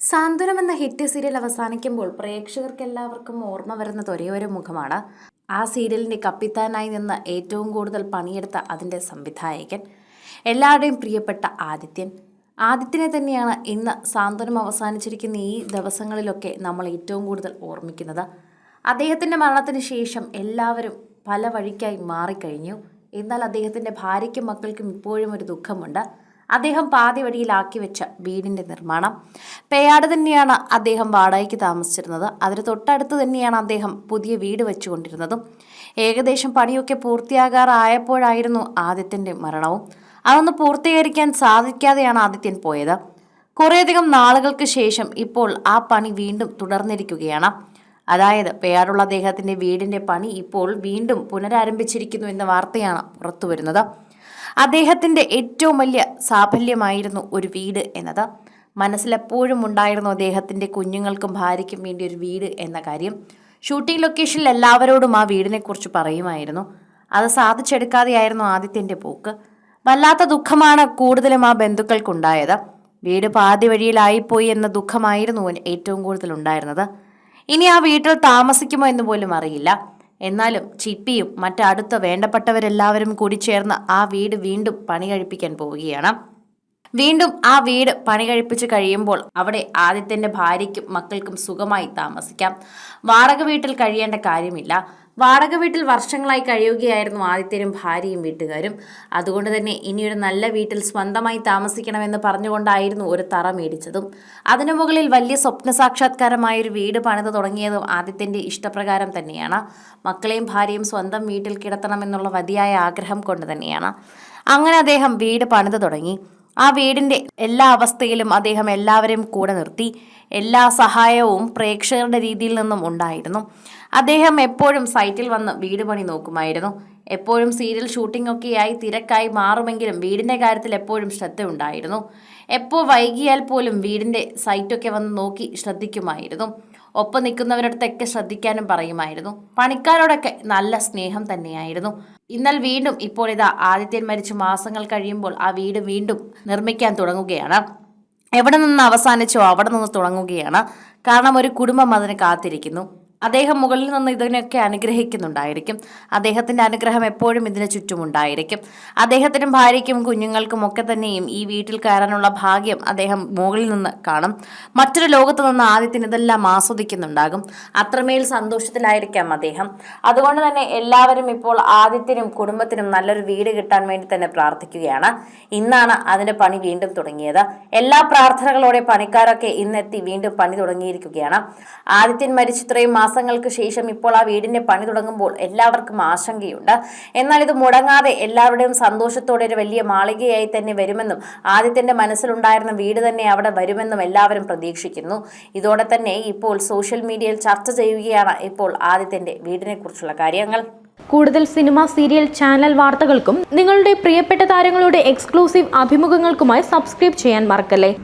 സാന്ത്വനം എന്ന hit serial അവസാനിക്കുമ്പോൾ പ്രേക്ഷകർക്ക് എല്ലാവർക്കും ഓർമ്മ വരുന്നത് ഒരേ ഒരു മുഖമാണ്. ആ സീരിയലിന്റെ കപ്പിത്താനായി നിന്ന് ഏറ്റവും കൂടുതൽ പണിയെടുത്ത അതിന്റെ സംവിധായകൻ എല്ലാവരുടെയും പ്രിയപ്പെട്ട ആദിത്യൻ. ആദിത്യനെ തന്നെയാണ് ഇന്ന് സാന്ത്വനം അവസാനിച്ചിരിക്കുന്ന ഈ ദിവസങ്ങളിലൊക്കെ നമ്മൾ ഏറ്റവും കൂടുതൽ ഓർമ്മിക്കുന്നത്. അദ്ദേഹത്തിന്റെ മരണത്തിന് ശേഷം എല്ലാവരും പല വഴിക്കായി മാറിക്കഴിഞ്ഞു. എന്നാൽ അദ്ദേഹത്തിന്റെ ഭാര്യയ്ക്കും മക്കൾക്കും ഇപ്പോഴും ഒരു ദുഃഖമുണ്ട്. അദ്ദേഹം പാതി വഴിയിലാക്കി വെച്ച വീടിന്റെ നിർമ്മാണം. പേയാട് തന്നെയാണ് അദ്ദേഹം വാടകയ്ക്ക് താമസിച്ചിരുന്നത്. അതിന് തൊട്ടടുത്ത് തന്നെയാണ് അദ്ദേഹം പുതിയ വീട് വെച്ചുകൊണ്ടിരുന്നതും. ഏകദേശം പണിയൊക്കെ പൂർത്തിയാകാറായപ്പോഴായിരുന്നു ആദിത്യന്റെ മരണവും. അതൊന്ന് പൂർത്തീകരിക്കാൻ സാധിക്കാതെയാണ് ആദിത്യൻ പോയത്. കുറേയധികം നാളുകൾക്ക് ശേഷം ഇപ്പോൾ ആ പണി വീണ്ടും തുടർന്നിരിക്കുകയാണ്. അതായത് പേയാടുള്ള അദ്ദേഹത്തിന്റെ വീടിന്റെ പണി ഇപ്പോൾ വീണ്ടും പുനരാരംഭിച്ചിരിക്കുന്നു എന്ന വാർത്തയാണ് പുറത്തു വരുന്നത് അദ്ദേഹത്തിന്റെ ഏറ്റവും വലിയ സാഫല്യമായിരുന്നു ഒരു വീട് എന്നത്. മനസ്സിലെപ്പോഴും ഉണ്ടായിരുന്നു അദ്ദേഹത്തിന്റെ കുഞ്ഞുങ്ങൾക്കും ഭാര്യയ്ക്കും വേണ്ടി ഒരു വീട് എന്ന കാര്യം. ഷൂട്ടിംഗ് ലൊക്കേഷനിൽ എല്ലാവരോടും ആ വീടിനെക്കുറിച്ച് പറയുമായിരുന്നു. അത് സാധിച്ചെടുക്കാതെയായിരുന്നു ആദിത്യന്റെ പോക്ക്. വല്ലാത്ത ദുഃഖമാണ് കൂടുതലും ആ ബന്ധുക്കൾക്കുണ്ടായത്. വീട് പാതി വഴിയിലായിപ്പോയി എന്ന ദുഃഖമായിരുന്നു ഏറ്റവും കൂടുതൽ ഉണ്ടായിരുന്നത്. ഇനി ആ വീട്ടിൽ താമസിക്കുമോ എന്ന് പോലും അറിയില്ല. എന്നാലും ചിപ്പിയും മറ്റടുത്ത വേണ്ടപ്പെട്ടവരെല്ലാവരും കൂടി ചേർന്ന് ആ വീട് വീണ്ടും പണി കഴിപ്പിക്കാൻ പോവുകയാണ്. വീണ്ടും ആ വീട് പണി കഴിപ്പിച്ച് കഴിയുമ്പോൾ അവിടെ ആദിത്യന്റെ ഭാര്യയ്ക്കും മക്കൾക്കും സുഖമായി താമസിക്കാം. വാടക വീട്ടിൽ കഴിയേണ്ട കാര്യമില്ല. വാടക വീട്ടിൽ വർഷങ്ങളായി കഴിയുകയായിരുന്നു ആദിത്യനും ഭാര്യയും വീട്ടുകാരും. അതുകൊണ്ട് തന്നെ ഇനിയൊരു നല്ല വീട്ടിൽ സ്വന്തമായി താമസിക്കണമെന്ന് പറഞ്ഞുകൊണ്ടായിരുന്നു ഒരു തറ മേടിച്ചതും. അതിനു മുകളിൽ വലിയ സ്വപ്ന സാക്ഷാത്കാരമായ ഒരു വീട് പണിത് തുടങ്ങിയതും ആദിത്യന്റെ ഇഷ്ടപ്രകാരം തന്നെയാണ്. മക്കളെയും ഭാര്യയും സ്വന്തം വീട്ടിൽ കിടത്തണമെന്നുള്ള വലിയായ ആഗ്രഹം കൊണ്ട് തന്നെയാണ്. അങ്ങനെ അദ്ദേഹം വീട് പണിത് തുടങ്ങി. ആ വീടിന്റെ എല്ലാ അവസ്ഥയിലും അദ്ദേഹം എല്ലാവരെയും കൂടെ നിർത്തി. എല്ലാ സഹായവും പ്രേക്ഷകരുടെ രീതിയിൽ നിന്നും ഉണ്ടായിരുന്നു. അദ്ദേഹം എപ്പോഴും സൈറ്റിൽ വന്ന് വീട് പണി നോക്കുമായിരുന്നു. എപ്പോഴും സീരിയൽ ഷൂട്ടിംഗ് ഒക്കെയായി തിരക്കായി മാറുമെങ്കിലും വീടിന്റെ കാര്യത്തിൽ എപ്പോഴും ശ്രദ്ധ ഉണ്ടായിരുന്നു എപ്പോൾ വൈകിയാൽ പോലും വീടിന്റെ സൈറ്റൊക്കെ വന്ന് നോക്കി ശ്രദ്ധിക്കുമായിരുന്നു. ഒപ്പം നിൽക്കുന്നവരടുത്തൊക്കെ ശ്രദ്ധിക്കാനും പറയുമായിരുന്നു. പണിക്കാരോടൊക്കെ നല്ല സ്നേഹം തന്നെയായിരുന്നു. ഇന്നൽ വീണ്ടും ഇപ്പോൾ ഇതാ ആദിത്യൻ മരിച്ചു മാസങ്ങൾ കഴിയുമ്പോൾ ആ വീട് വീണ്ടും നിർമ്മിക്കാൻ തുടങ്ങുകയാണ്. എവിടെ നിന്ന് അവസാനിച്ചോ അവിടെ നിന്ന് തുടങ്ങുകയാണ്. കാരണം ഒരു കുടുംബം അതിന് കാത്തിരിക്കുന്നു. അദ്ദേഹം മുകളിൽ നിന്ന് ഇതിനൊക്കെ അനുഗ്രഹിക്കുന്നുണ്ടായിരിക്കും. അദ്ദേഹത്തിന്റെ അനുഗ്രഹം എപ്പോഴും ഇതിന് ചുറ്റുമുണ്ടായിരിക്കും. അദ്ദേഹത്തിനും ഭാര്യയ്ക്കും കുഞ്ഞുങ്ങൾക്കും ഒക്കെ തന്നെയും ഈ വീട്ടിൽ കയറാനുള്ള ഭാഗ്യം അദ്ദേഹം മുകളിൽ നിന്ന് കാണും. മറ്റൊരു ലോകത്ത് നിന്ന് ആദ്യത്തിന് ഇതെല്ലാം ആസ്വദിക്കുന്നുണ്ടാകും. അത്രമേൽ സന്തോഷത്തിലായിരിക്കാം അദ്ദേഹം. അതുകൊണ്ട് തന്നെ എല്ലാവരും ഇപ്പോൾ ആദ്യത്തിനും കുടുംബത്തിനും നല്ലൊരു വീട് കിട്ടാൻ വേണ്ടി തന്നെ പ്രാർത്ഥിക്കുകയാണ്. ഇന്നാണ് അതിന്റെ പണി വീണ്ടും തുടങ്ങിയത്. എല്ലാ പ്രാർത്ഥനകളോടെ പണിക്കാരൊക്കെ ഇന്നെത്തി വീണ്ടും പണി തുടങ്ങിയിരിക്കുകയാണ്. ആദിത്യൻ മരിച്ച ഇത്രയും മാസങ്ങൾക്ക് ശേഷം ഇപ്പോൾ ആ വീടിന്റെ പണി തുടങ്ങുമ്പോൾ എല്ലാവർക്കും ആശങ്കയുണ്ട്. എന്നാൽ ഇത് മുടങ്ങാതെ എല്ലാവരുടെയും സന്തോഷത്തോടെ ഒരു വലിയ മാളികയായി തന്നെ വരുമെന്നും ആദ്യത്തിന്റെ മനസ്സിലുണ്ടായിരുന്ന വീട് തന്നെ അവിടെ വരുമെന്നും എല്ലാവരും പ്രതീക്ഷിക്കുന്നു. ഇതോടെ തന്നെ ഇപ്പോൾ സോഷ്യൽ മീഡിയയിൽ ചർച്ച ചെയ്യുകയാണ് ഇപ്പോൾ ആദ്യത്തിന്റെ വീടിനെ കുറിച്ചുള്ള കാര്യങ്ങൾ. കൂടുതൽ സിനിമ സീരിയൽ ചാനൽ വാർത്തകൾക്കും നിങ്ങളുടെ പ്രിയപ്പെട്ട താരങ്ങളുടെ എക്സ്ക്ലൂസീവ് അഭിമുഖങ്ങൾക്കുമായി സബ്സ്ക്രൈബ് ചെയ്യാൻ മറക്കല്ലേ?